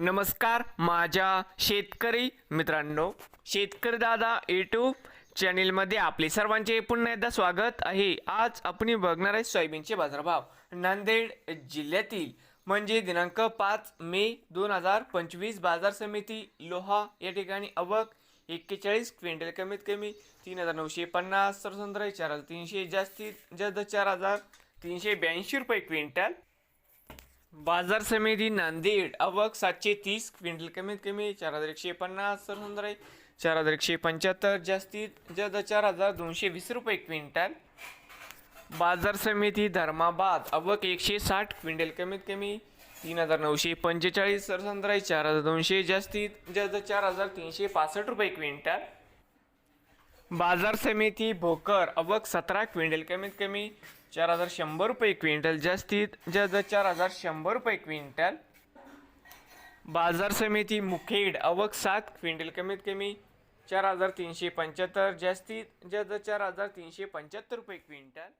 नमस्कार माझ्या शेतकरी मित्रांनो शेतकरी दादा यूट्यूब चॅनेलमध्ये आपले सर्वांचे पुन्हा एकदा स्वागत आहे. आज आपण बघणार आहे सोयाबीनचे बाजारभाव. नांदेड जिल्ह्यातील म्हणजे दिनांक पाच मे दोन हजार पंचवीस बाजार समिती लोहा या ठिकाणी अवक एक्केचाळीस क्विंटल कमीत कमी तीन हजार नऊशे पन्नास सरसंद्र चार हजार तीनशे जास्तीत जास्त चार हजार तीनशे ब्याऐंशी रुपये क्विंटल बाजार समिती नांदेड आवक सातशे तीस क्विंटल कमीत कमी चार हजार एकशे पन्नास सरसुंदर चार हजार एकशे पंच्याहत्तर जास्तीत जास्त चार हजार दोनशे वीस रुपये क्विंटल. बाजार समिती धर्माबाद आवक एकशे साठ क्विंटल कमीत कमी तीन हजार नऊशे पंचेचाळीस सरसुंदर चार हजार दोनशे जास्तीत जास्त चार हजार तीनशे पासष्ट रुपये क्विंटल. बाजार समिती भोकर अवक सतरा क्विंटल कमीत कमी चार हजार शंभर रुपये क्विंटल जास्तीत जास्त चार हजार शंभर रुपये क्विंटल. बाजार समिती मुखेड अवक सात क्विंटल कमीत कमी चार हजार तीनशे पंच्याहत्तर जास्तीत जास्त चार हजार तीनशे पंच्याहत्तर रुपये क्विंटल.